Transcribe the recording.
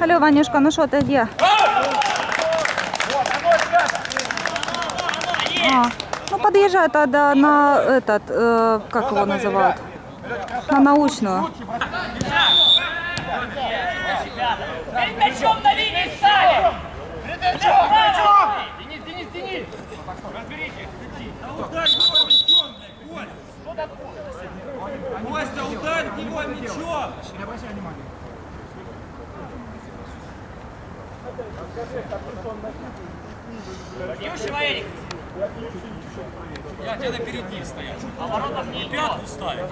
Алло, Ванюшка, ну что, ты где? А, ну подъезжай тогда на этот, э, как его называют? На научную. Перед мячом на линии стали. Денис, Денис, Денис. Костя, ударь в него мячом! Юшева Эрик. Я тебе перед ним стоять. Поворотов не идет. Пятку ставить.